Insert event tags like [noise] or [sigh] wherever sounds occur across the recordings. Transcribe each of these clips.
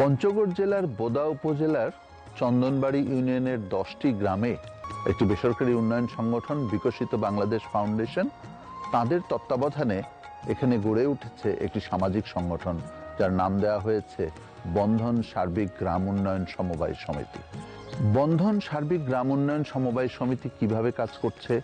পঞ্চগড় জেলার বোদা উপজেলার চন্দনবাড়ি ইউনিয়নের দশটি গ্রামে একটি বেসরকারি উন্নয়ন সংগঠন বিকশিত বাংলাদেশ ফাউন্ডেশন তাদের তত্ত্বাবধানে এখানে গড়ে উঠেছে একটি সামাজিক সংগঠন, যার নাম দেওয়া হয়েছে বন্ধন সার্বিক গ্রাম উন্নয়ন সমবায় সমিতি। বন্ধন সার্বিক গ্রাম উন্নয়ন সমবায় সমিতি কীভাবে কাজ করছে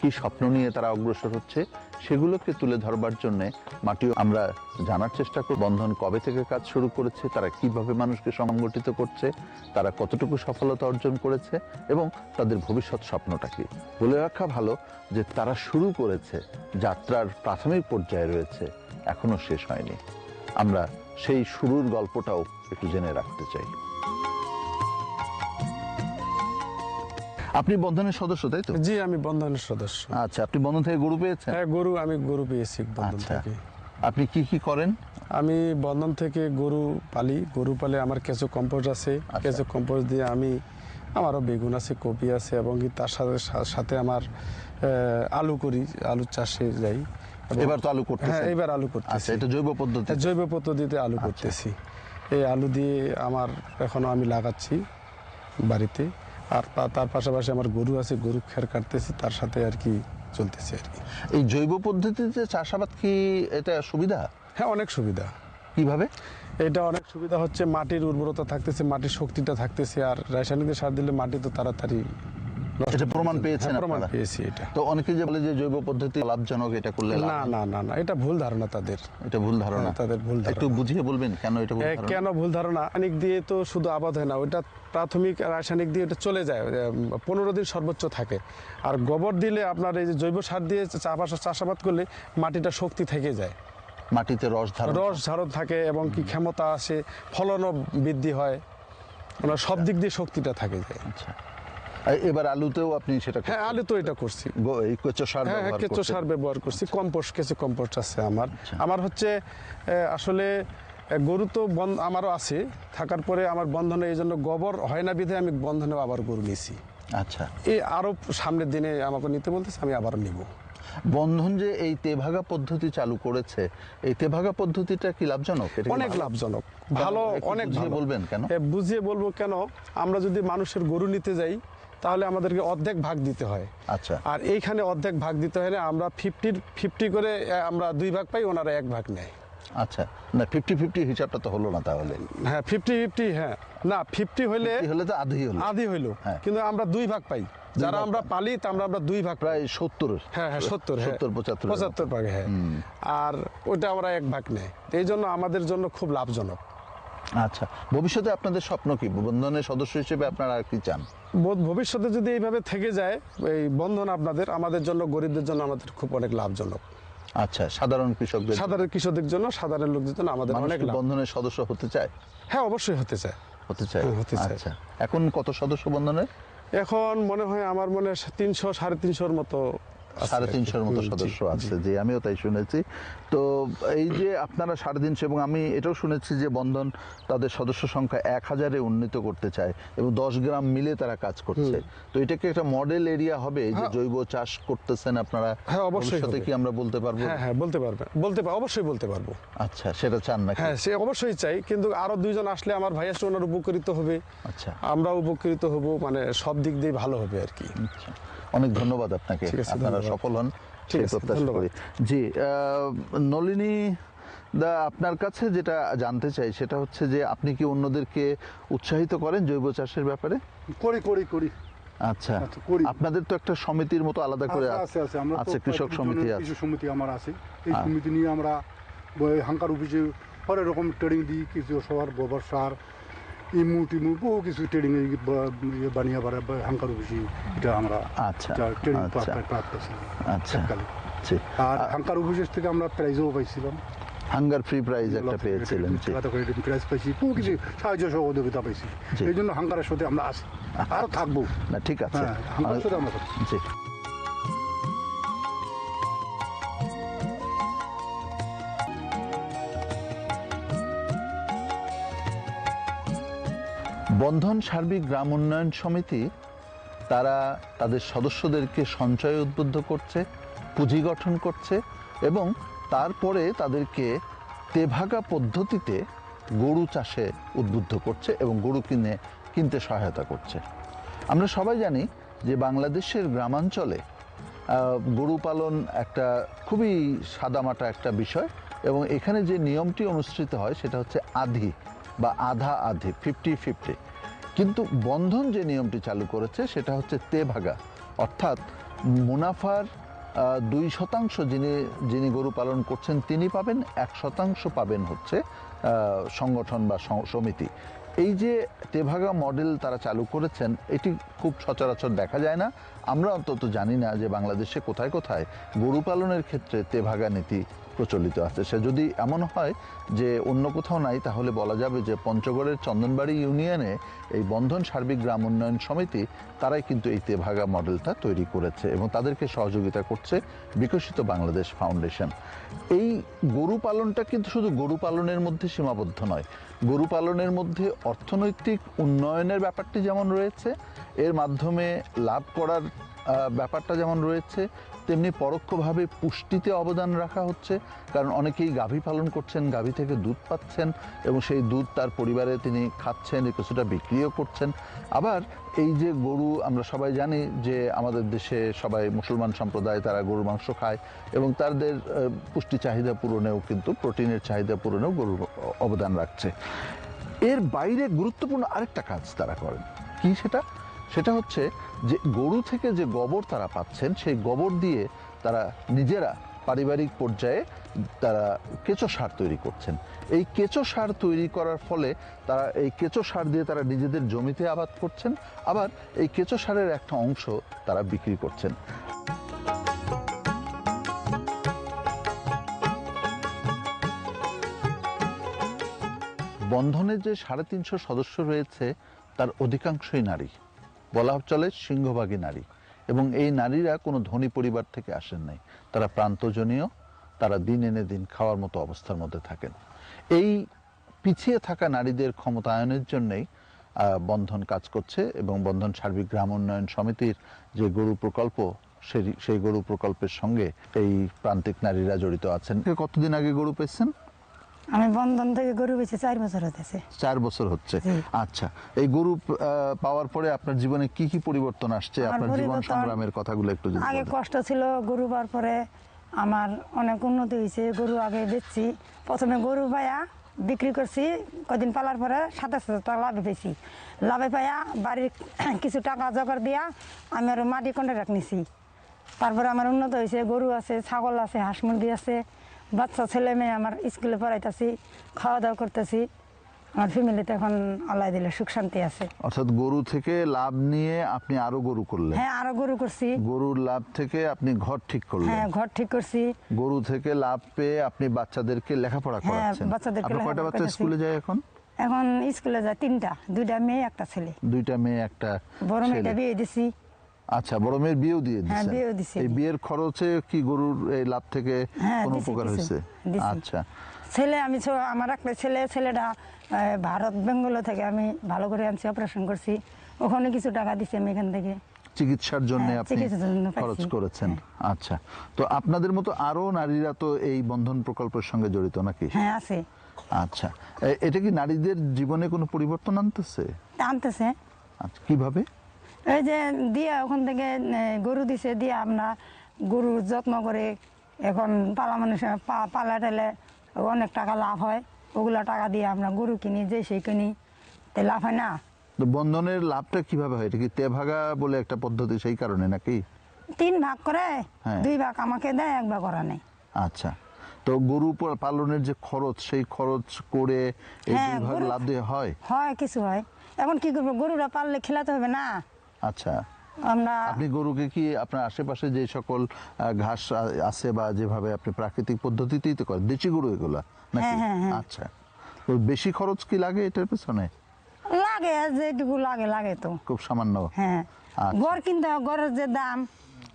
কি স্বপ্ন নিয়ে তারা অগ্রসর হচ্ছে, সেগুলোকে তুলে ধরবার জন্য মাটিও আমরা জানার চেষ্টা করব বন্ধন কবে থেকে কাজ শুরু করেছে, তারা কীভাবে মানুষকে সংগঠিত করছে, তারা কতটুকু সফলতা অর্জন করেছে এবং তাদের ভবিষ্যৎ স্বপ্নটা কি। বলে রাখা ভালো যে তারা শুরু করেছে, যাত্রার প্রাথমিক পর্যায়ে রয়েছে, এখনও শেষ হয়নি। আমরা সেই শুরুর গল্পটাও একটু জেনে রাখতে চাই। আপনি বন্ধনের সদস্য তাই তো? জি আমি বন্ধনের সদস্য। আচ্ছা আপনি বন্ধন থেকে গরু পেয়েছেন? হ্যাঁ গরু আমি গরু পেয়েছি বন্ধন আচ্ছা। থেকে। আপনি কি কি করেন? আমি বন্ধন থেকে গরু পালি। গরু পালে আমার কিছু কম্পোস্ট আছে। আচ্ছা। কিছু কম্পোস্ট দিয়ে আমি আমারও বেগুন আছে কপি আছে এবং তার সাথে সাথে আমার আলু করি আলু চাষে যাই। এবার তো আলু করতে হ্যাঁ এবার আলু আচ্ছা করতেছি। এটা জৈব পদ্ধতি। হ্যাঁ, জৈব পদ্ধতিতে আলু করতেছি। এই আলু দিয়ে আমার এখনও আমি লাগাচ্ছি বাড়িতে। আর তার পাশাপাশি আমার গরু আছে গরু খের কাটতেছি তার সাথে আর কি চলতেছে আর কি। এই জৈব পদ্ধতিতে চাষাবাদ কি এটা সুবিধা? হ্যাঁ অনেক সুবিধা। কীভাবে? এটা অনেক সুবিধা হচ্ছে মাটির উর্বরতা থাকতেছে মাটির শক্তিটা থাকতেছে আর রাসায়নিক সার দিলে মাটি তো তাড়াতাড়ি এটা প্রমাণ। পেয়েছেন হ্যাঁ, প্রমাণ পেয়েছি এটা। তো অনেকে যে বলে যে জৈব পদ্ধতি লাভজনক এটা করলে না না না না এটা ভুল ধারণা তাদের। এটা ভুল ধারণা। হ্যাঁ, তাদের ভুল একটু বুঝিয়ে বলবেন কেন এটা ভুল ধারণা? কেন ভুল ধারণা? রাসায়নিক দিয়ে তো শুধু আবাদ হয় না ওইটা প্রাথমিক রাসায়নিক দিয়ে এটা চলে যায়। পনেরো দিন সর্বোচ্চ থাকে। আর গোবর দিলে আপনার এই যে জৈব সার দিয়ে চাষাবাদ চাষাবাদ করলে মাটিটা শক্তি থেকে যায়। মাটিতে রস ধারণ রস ধারণ থাকে এবং কি ক্ষমতা আসে ফলনও বৃদ্ধি হয়। ওনার সব দিক দিয়ে শক্তিটা থাকে। যায় আচ্ছা। এবার আলুতেও আপনি সেটা হ্যাঁ আলু তো এটা করছি। এই কেঁচো সার হ্যাঁ হ্যাঁ কেঁচো সার ব্যবহার করছি। কম্পোস্ট কিছু কম্পোস্ট আছে আমার। আমার হচ্ছে আসলে গরু তো বন আমারও আছে। থাকার পরে আমার বন্ধনে এই জন্য গোবর হয় না বিধে আমি বন্ধনে আবার গরু নিছি আচ্ছা। এই আরও সামনের দিনে আমাকে নিতে বলতেছে আমি আবার নিব। বন্ধন যে এই তেভাগা পদ্ধতি চালু করেছে এই তেভাগা পদ্ধতিটা কি লাভজনক? অনেক লাভজনক। ভালো অনেক বুঝিয়ে। বলবেন কেন? বুঝিয়ে বলব কেন আমরা যদি মানুষের গরু নিতে যাই তাহলে আমাদেরকে অর্ধেক ভাগ দিতে হয়। আচ্ছা। আর এইখানে অর্ধেক ভাগ দিতে হয় না আমরা ফিফটির ফিফটি করে আমরা দুই ভাগ পাই ওনারা এক ভাগ নেয়। আচ্ছা। না ফিফটি ফিফটি হিসাবটা তো হলো না তাহলে। হ্যাঁ ফিফটি ফিফটি হ্যাঁ। না ফিফটি হইলে কি হলে তো আধি হলো। আধি হইল। হ্যাঁ। কিন্তু আমরা দুই ভাগ পাই। যারা আমরা পালি তা আমরা আমরা দুই ভাগ পাই। প্রায় সত্তর। হ্যাঁ হ্যাঁ সত্তর হ্যাঁ। সত্তর পঁচাত্তর। পঁচাত্তর ভাগ হ্যাঁ। আর ওইটা আমরা এক ভাগ নেয় এই জন্য আমাদের জন্য খুব লাভজনক। আচ্ছা ভবিষ্যতে আপনাদের স্বপ্ন কি? বন্ধনের সদস্য হিসেবে আপনারা আর কি চান? ভবিষ্যতে যদি এইভাবে থেকে যায় এই বন্ধন আপনাদের আমাদের জন্য গরিবদের জন্য আমাদের খুব অনেক লাভজনক। আচ্ছা সাধারণ কৃষকদের সাধারণ কৃষকদের জন্য সাধারণ লোকদের জন্য আমাদের অনেক বন্ধনের সদস্য হতে চায়? হ্যাঁ অবশ্যই হতে চায়। হতে চায়? হ্যাঁ, হতে চায়। আচ্ছা এখন কত সদস্য বন্ধনের? এখন মনে হয় আমার মনে হয় তিনশো সাড়ে তিনশোর মতো সাড়ে তিনশোর মতো সদস্য আছে। যে আমিও তাই শুনেছি। তো এই যে আপনারা সাড়ে তিনশো এবং আমি এটাও শুনেছি যে বন্ধন তাদের সদস্য সংখ্যা এক হাজারে উন্নীত করতে চায় এবং দশ গ্রাম মিলে তারা কাজ করছে। তো একটা মডেল এরিয়া হবে যে হ্যাঁ। জৈব চাষ করতেছেন আপনারা? হ্যাঁ, অবশ্যই হবে। কি আমরা বলতে পারব? হ্যাঁ হ্যাঁ বলতে পারবে। বলতে অবশ্যই বলতে পারব। আচ্ছা সেটা চান নাকি? হ্যাঁ সে অবশ্যই চাই কিন্তু আরও দুইজন আসলে আমার ভাই আসলে ওনার উপকৃত হবে। আচ্ছা। আমরা উপকৃত হব মানে সব দিক দিয়ে ভালো হবে আর কি। আচ্ছা। অনেক ধন্যবাদ আপনাকে। আপনারা সফল হন ঠিক আছে, প্রত্যাশা করি। জি নলিনী দা আপনার কাছে যেটা জানতে চাই সেটা হচ্ছে যে আপনি কি অন্যদেরকে উৎসাহিত করেন জৈব চাষের ব্যাপারে? করি করি করি। আচ্ছা আচ্ছা। আপনাদের তো একটা সমিতির মতো আলাদা করে আছে আছে আমরা আছে কৃষক সমিতি আছে। কৃষক সমিতি আমার আছে। এই। সমিতি নিয়ে আমরা হাঙ্কার অফিসে হরেক রকম ট্রেনিং দিই কিছু সবার গোবর সার ইমু টিমু বহু কিছু ট্রেনিং বানিয়ে পারে হাঙ্কার অফিসে এটা আমরা আচ্ছা, ট্রেনিং আচ্ছা। প্রাপ্ত ছিলাম আচ্ছা। আর হাঙ্কার অফিসের থেকে আমরা প্রাইজও পাইছিলাম। হাঙ্গার ফ্রি প্রাইজ একটা পেয়েছিলেন প্রাইজ পাইছি বহু কিছু সাহায্য সহযোগিতা পাইছি। এই জন্য হাঙ্কারের সাথে আমরা আছি। আরও থাকব। না ঠিক আছে। হ্যাঁ আমরা থাকব। জি। বন্ধন সার্বিক গ্রাম উন্নয়ন সমিতি, তারা তাদের সদস্যদেরকে সঞ্চয় উদ্বুদ্ধ করছে, পুঁজি গঠন করছে এবং তারপরে তাদেরকে তেভাগা পদ্ধতিতে গরু চাষে উদ্বুদ্ধ করছে এবং গরু কিনে, কিনতে সহায়তা করছে। আমরা সবাই জানি যে বাংলাদেশের গ্রামাঞ্চলে গরু পালন একটা খুবই সাদামাটা একটা বিষয় এবং এখানে যে নিয়মটি অনুসৃত হয় সেটা হচ্ছে আধি বা আধা আধি ফিফটি ফিফটি কিন্তু বন্ধন যে নিয়মটি চালু করেছে, সেটা হচ্ছে তেভাগা অর্থাৎ মুনাফার দুই শতাংশ যিনি যিনি গরু পালন করছেন, তিনি পাবেন, এক শতাংশ পাবেন হচ্ছে সংগঠন বা সমিতি। এই যে তেভাগা মডেল তারা চালু করেছেন, এটি খুব সচরাচর দেখা যায় না। আমরা অন্তত জানি না যে বাংলাদেশে কোথায় কোথায় গরু পালনের ক্ষেত্রে তেভাগা নীতি প্রচলিত আছে। সে যদি এমন হয় যে অন্য কোথাও নাই, তাহলে বলা যাবে যে পঞ্চগড়ের চন্দনবাড়ি ইউনিয়নে এই বন্ধন সার্বিক গ্রাম উন্নয়ন সমিতি, তারাই কিন্তু এই তেভাগা মডেলটা তৈরি করেছে এবং তাদেরকে সহযোগিতা করছে বিকশিত বাংলাদেশ ফাউন্ডেশন। এই গরু পালনটা কিন্তু শুধু গরু পালনের মধ্যে সীমাবদ্ধ নয়, গরু পালনের মধ্যে অর্থনৈতিক উন্নয়নের ব্যাপারটি যেমন রয়েছে, এর মাধ্যমে লাভ করার ব্যাপারটা যেমন রয়েছে তেমনি পরোক্ষভাবে পুষ্টিতে অবদান রাখা হচ্ছে, কারণ অনেকেই গাভী পালন করছেন, গাভী থেকে দুধ পাচ্ছেন এবং সেই দুধ তার পরিবারে তিনি খাচ্ছেন কিছুটা বিক্রিও করছেন। আবার এই যে গরু, আমরা সবাই জানি যে আমাদের দেশে সবাই মুসলমান সম্প্রদায়, তারা গরুর মাংস খায় এবং তাদের পুষ্টি চাহিদা পূরণেও কিন্তু, প্রোটিনের চাহিদা পূরণেও গরুর অবদান রাখছে। এর বাইরে গুরুত্বপূর্ণ আরেকটা কাজ তারা করেন। কি সেটা? সেটা হচ্ছে যে গরু থেকে যে গোবর তারা পাচ্ছেন, সেই গোবর দিয়ে তারা নিজেরা পারিবারিক পর্যায়ে তারা কেঁচো সার তৈরি করছেন। এই কেঁচো সার তৈরি করার ফলে তারা এই কেঁচো সার দিয়ে তারা নিজেদের জমিতে আবাদ করছেন, আবার এই কেঁচো সারের একটা অংশ তারা বিক্রি করছেন। বন্ধনের যে সাড়ে তিনশো সদস্য রয়েছে, তার অধিকাংশই নারী। বলা চলে সিংহভাগী নারী। এবং এই নারীরা কোনো ধনী পরিবার থেকে আসেন নাই। তারা প্রান্তজনীয়, তারা দিন এনে দিন খাওয়ার মতো অবস্থার মধ্যে থাকেন। এই পিছিয়ে থাকা নারীদের ক্ষমতায়নের জন্যেই বন্ধন কাজ করছে এবং বন্ধন সার্বিক গ্রাম উন্নয়ন সমিতির যে গরু প্রকল্প, সেই সেই গরু প্রকল্পের সঙ্গে এই প্রান্তিক নারীরা জড়িত আছেন। কতদিন আগে গরু পেয়েছেন? আমি বন্ধন থেকে গরু বেঁচে চার বছর হতেছে। চার বছর হচ্ছে। আচ্ছা এই গরু পাওয়ার পরে আপনার জীবনে কি কি পরিবর্তন আসছে? আপনার জীবন সংগ্রামের কথাগুলো একটু যদি আগে কষ্ট ছিল গরু পাওয়ার পরে আমার অনেক উন্নতি হয়েছে গরু আগে বেচছি। প্রথমে গরু পায়া বিক্রি করছি কদিন পালার পরে সাতাশ হাজার টাকা লাভে পেয়েছি। লাভে পাইয়া বাড়ির [clears throat] কিছু টাকা জোগাড় দিয়া আমি আরও মাটি কন্ট্রাক্ট নিছি তারপরে আমার উন্নত হয়েছে গরু আছে ছাগল আছে হাঁস মুরগি আছে। বাচ্চা ছেলে মেয়ে আমার স্কুলে পড়াইতেছি খাওয়া দাওয়া করতেছি। আমার ফ্যামিলিতে এখন আল্লাহ দিলে সুখ শান্তি আছে। অর্থাৎ গরু থেকে লাভ নিয়ে আপনি আরও গরু করলেন। হ্যাঁ আরও গরু করছি। গরুর লাভ থেকে আপনি ঘর ঠিক করলেন। হ্যাঁ ঘর ঠিক করছি। গরু থেকে লাভ পেয়ে আপনি বাচ্চাদেরকে লেখাপড়া হ্যাঁ, করাচ্ছেন। বাচ্চাদেরকে আপনার কয়টা বাচ্চা স্কুলে যায় এখন? এখন স্কুলে যায় তিনটা দুইটা মেয়ে একটা ছেলে। দুইটা মেয়ে একটা বড় মেয়েটা। বিয়ে দিছি। আচ্ছা বড় মেয়ের বিয়েও দিয়ে হ্যাঁ, দিয়েছেন বিয়েও দিছি। এই বিয়ের খরচে কি গরুর এই লাভ থেকে হ্যাঁ, কোনো উপকার হয়েছে? আচ্ছা। ছেলে আমি আমার একটা ছেলে ছেলেটা ভারত বেঙ্গল থেকে আমি ভালো করে আনছি অপারেশন করছি। ওখানে কিছু টাকা দিছি আমি এখান থেকে। চিকিৎসার জন্য হ্যাঁ, আপনি জন্য পাইছি। খরচ করেছেন। আচ্ছা। তো আপনাদের মতো আরও নারীরা তো এই বন্ধন প্রকল্পের সঙ্গে জড়িত নাকি? হ্যাঁ আছে। আচ্ছা। এটা কি নারীদের জীবনে কোনো পরিবর্তন আনতেছে? আনতেছে। আচ্ছা কীভাবে? এই যে দিয়া ওখান থেকে গরু দিছে দিয়ে আমরা গরুর যত্ন করে এখন পালা মানুষের পালা টালে অনেক টাকা লাভ হয়। ওগুলা টাকা দিয়ে আমরা গরু কিনি যে সেই কিনি। তে লাভ হয় না। তো বন্ধনের লাভটা কীভাবে হয়? এটা কি তেভাগা বলে একটা পদ্ধতি সেই কারণে নাকি? তিন ভাগ করে হ্যাঁ। দুই ভাগ আমাকে দেয় এক ভাগ ওরা নেই আচ্ছা। তো গরু পালনের যে খরচ সেই খরচ করে এই হ্যাঁ, দুই ভাগ লাভ দিয়ে হয়? হয় কিছু হয়। এখন কি করব? গরুরা পাললে খেলাতে হবে না। আচ্ছা। আমরা আপনি গরুকে কি আপনার আশেপাশে যে সকল ঘাস আছে বা যেভাবে আপনি প্রাকৃতিক পদ্ধতিতেই তো করেন দেশি গরু এগুলা নাকি? হ্যাঁ, হ্যাঁ, হ্যাঁ। আচ্ছা। তো বেশি খরচ কি লাগে এটার পেছনে? লাগে যেটুকু লাগে লাগে তো। খুব সামান্য? হ্যাঁ। আচ্ছা। গড় কিনতে গড়ের যে দাম।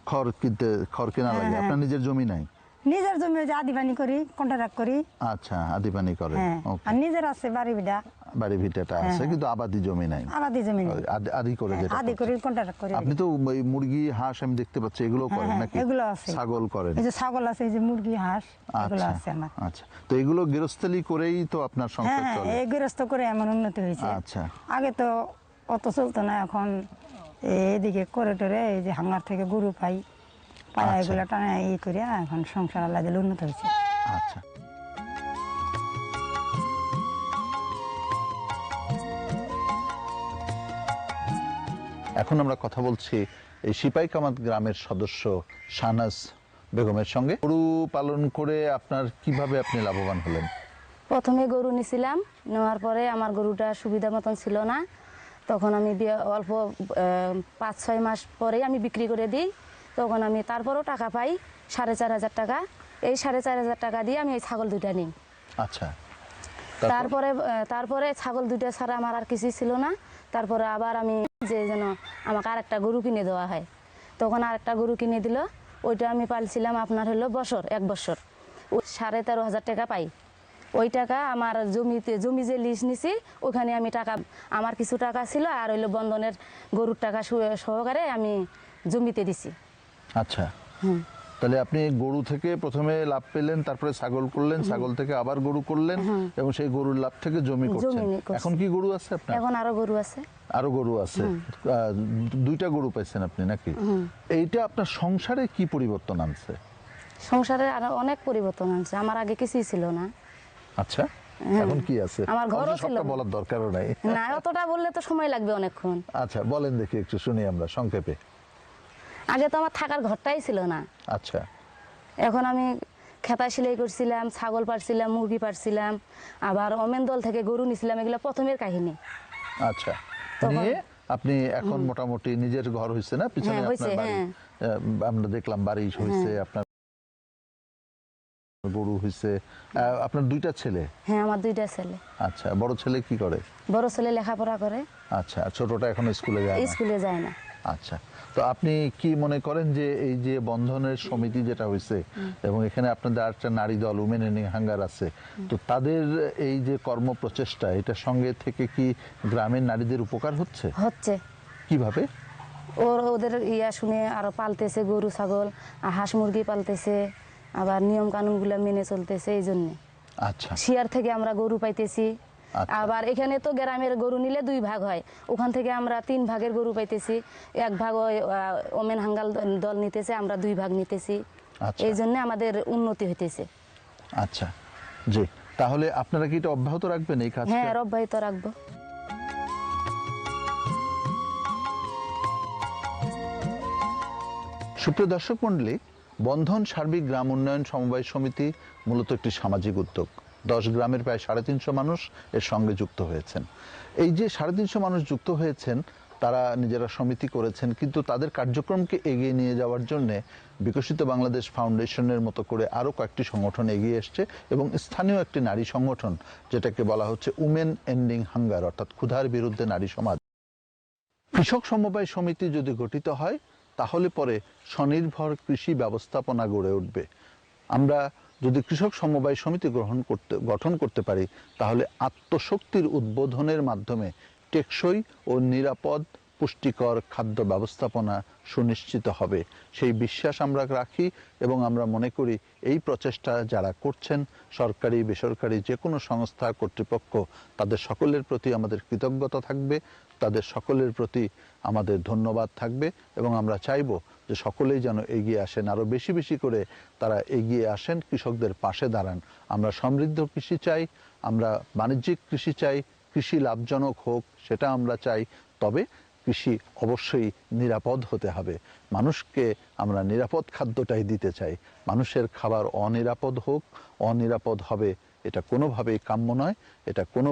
খড় কিনতে খড় কেনা লাগে আপনার নিজের জমি নাই? নিজের জমি যে আদি পানি করি কন্ট্রাক্ট করি। আচ্ছা আদি পানি করে আর নিজের আছে বাড়ি বিড়া। বাড়ি ভিটাটা আছে কিন্তু আবাদি জমি নাই। আবাদি জমি নেই। আদি- করে যেটা আদি করে কন্ট্রাক্ট করে আপনি তো ওই মুরগি হাঁস আমি দেখতে পাচ্ছি এগুলো করেন হ্যাঁ, নাকি? এগুলো আছে। ছাগল করেন। এই যে ছাগল আছে এই যে মুরগি হাঁস এগুলো আছে আচ্ছা আমার। আচ্ছা। তো এগুলো গৃহস্থলী করেই তো আপনার হ্যাঁ সংসার হ্যাঁ এই গৃহস্থ করে এমন উন্নতি হয়েছে। আচ্ছা। আগে তো অত চলতো না এখন এদিকে করে টরে এই যে হাঙ্গার থেকে গরু পাই পায়া আচ্ছা। এগুলো টানা ই করে এখন সংসার আল্লাহ দিলে উন্নত হয়েছে। আচ্ছা। এখন আমরা কথা বলছি এই সিপাই কামাত গ্রামের সদস্য শাহনাজ বেগমের সঙ্গে। গরু পালন করে আপনার কীভাবে আপনি লাভবান হলেন? প্রথমে গরু নিছিলাম নেওয়ার পরে আমার গরুটা সুবিধা মতন ছিল না। তখন আমি অল্প পাঁচ ছয় মাস পরে আমি বিক্রি করে দিই। তখন আমি তারপরও টাকা পাই সাড়ে চার হাজার টাকা। এই সাড়ে চার হাজার টাকা দিয়ে আমি এই ছাগল দুইটা নিই। আচ্ছা তারপরে? তারপরে ছাগল দুইটা ছাড়া আমার আর কিছুই ছিল না। তারপরে আবার আমি যে যেন আমাকে আরেকটা গরু কিনে দেওয়া হয়। তখন আরেকটা গরু কিনে দিল। ওইটা আমি পালছিলাম আপনার হলো বছর এক বছর। ও সাড়ে তেরো হাজার টাকা পাই। ওই টাকা আমার জমিতে জমি যে লিজ নিছি ওখানে আমি টাকা আমার কিছু টাকা ছিল আর হইল বন্ধনের গরুর টাকা সহকারে আমি জমিতে দিছি। আচ্ছা। তাহলে আপনি গরু থেকে প্রথমে লাভ পেলেন তারপরে ছাগল করলেন ছাগল থেকে আবার গরু করলেন এবং সেই গরুর লাভ থেকে জমি করছেন। এখন কি গরু আছে আপনার? এখন আরও গরু আছে। আরও গরু আছে। দুইটা গরু পাইছেন আপনি নাকি? এইটা আপনার সংসারে কি পরিবর্তন আনছে? সংসারে আরও অনেক পরিবর্তন আনছে। আমার আগে কিছুই ছিল না। আচ্ছা এখন কি আছে? আমার ঘরও ছিল। বলার দরকারও নাই। না অতটা বললে তো সময় লাগবে অনেকক্ষণ। আচ্ছা বলেন দেখি একটু শুনি আমরা সংক্ষেপে। আগে তো আমার থাকার ঘরটাই ছিল না। আচ্ছা। এখন আমি খেতা সেলাই করছিলাম ছাগল পারছিলাম মুরগি পারছিলাম আবার অমেন দল থেকে গরু নিছিলাম এগুলো প্রথমের কাহিনী। আচ্ছা। নিয়ে আপনি এখন মোটামুটি নিজের ঘর হয়েছে না? পিছনে হ্যাঁ, আপনার বাড়ি। হ্যাঁ। আমরা দেখলাম বাড়ি হয়েছে আপনার গরু হয়েছে আপনার দুইটা ছেলে? হ্যাঁ আমার দুইটা ছেলে। আচ্ছা বড় ছেলে কি করে? বড় ছেলে লেখাপড়া করে। আচ্ছা ছোটটা এখন স্কুলে যায় না? স্কুলে যায় না। আচ্ছা। তো আপনি কি মনে করেন যে এই যে বন্ধনের সমিতি যেটা হয়েছে এবং এখানে আপনাদের একটা নারী দল উমেন এন্ডিং হাঙ্গার আছে তো তাদের এই যে কর্ম প্রচেষ্টা এটার সঙ্গে থেকে কি গ্রামের নারীদের উপকার হচ্ছে? হচ্ছে। কীভাবে? ওর ওদের ইয়া শুনে আরও পালতেছে গরু ছাগল আর হাঁস মুরগি পালতেছে আবার নিয়ম কানুনগুলো মেনে চলতেছে এই জন্য আচ্ছা। শিয়ার থেকে আমরা গরু পাইতেছি। আবার এখানে তো গ্রামের গরু নিলে দুই ভাগ হয়। ওখান থেকে আমরা তিন ভাগের গরু পাইতেছি। এক ভাগ ওমেন হাঙ্গাল দল নিতেছে আমরা দুই ভাগ নিতেছি। আচ্ছা। এই জন্য আমাদের উন্নতি হইতেছে। আচ্ছা। জি। তাহলে আপনারা কি এটা অব্যাহত রাখবেন এই কাজটা? হ্যাঁ অব্যাহত রাখব। সুপ্রিয় দর্শক মন্ডলী বন্ধন সার্বিক গ্রাম উন্নয়ন সমবায় সমিতি মূলত একটি সামাজিক উদ্যোগ। দশ গ্রামের প্রায় সাড়ে তিনশো মানুষ এর সঙ্গে যুক্ত হয়েছেন। এই যে সাড়ে তিনশো মানুষ যুক্ত হয়েছেন, তারা নিজেরা সমিতি করেছেন, কিন্তু তাদের কার্যক্রমকে এগিয়ে নিয়ে যাওয়ার জন্যে বিকশিত বাংলাদেশ ফাউন্ডেশনের মতো করে আরও কয়েকটি সংগঠন এগিয়ে এসছে এবং স্থানীয় একটি নারী সংগঠন, যেটাকে বলা হচ্ছে উমেন এন্ডিং হাঙ্গার, অর্থাৎ ক্ষুধার বিরুদ্ধে নারী সমাজ। কৃষক সমবায় সমিতি যদি গঠিত হয়, তাহলে পরে স্বনির্ভর কৃষি ব্যবস্থাপনা গড়ে উঠবে। আমরা যদি কৃষক সমবায় সমিতি গ্রহণ করতে, গঠন করতে পারি, তাহলে আত্মশক্তির উদ্বোধনের মাধ্যমে টেকসই ও নিরাপদ পুষ্টিকর খাদ্য ব্যবস্থাপনা সুনিশ্চিত হবে। সেই বিশ্বাস আমরা রাখি এবং আমরা মনে করি এই প্রচেষ্টা যারা করছেন, সরকারি, বেসরকারি যে কোনো সংস্থা, কর্তৃপক্ষ, তাদের সকলের প্রতি আমাদের কৃতজ্ঞতা থাকবে, তাদের সকলের প্রতি আমাদের ধন্যবাদ থাকবে এবং আমরা চাইব যে সকলেই যেন এগিয়ে আসেন। আরও বেশি বেশি করে তারা এগিয়ে আসেন, কৃষকদের পাশে দাঁড়ান। আমরা সমৃদ্ধ কৃষি চাই, আমরা বাণিজ্যিক কৃষি চাই, কৃষি লাভজনক হোক, সেটা আমরা চাই। তবে কৃষি অবশ্যই নিরাপদ হতে হবে। মানুষকে আমরা নিরাপদ খাদ্যটাই দিতে চাই। মানুষের খাবার অনিরাপদ হোক, অনিরাপদ হবে, এটা কোনোভাবেই কাম্য নয়, এটা কোনো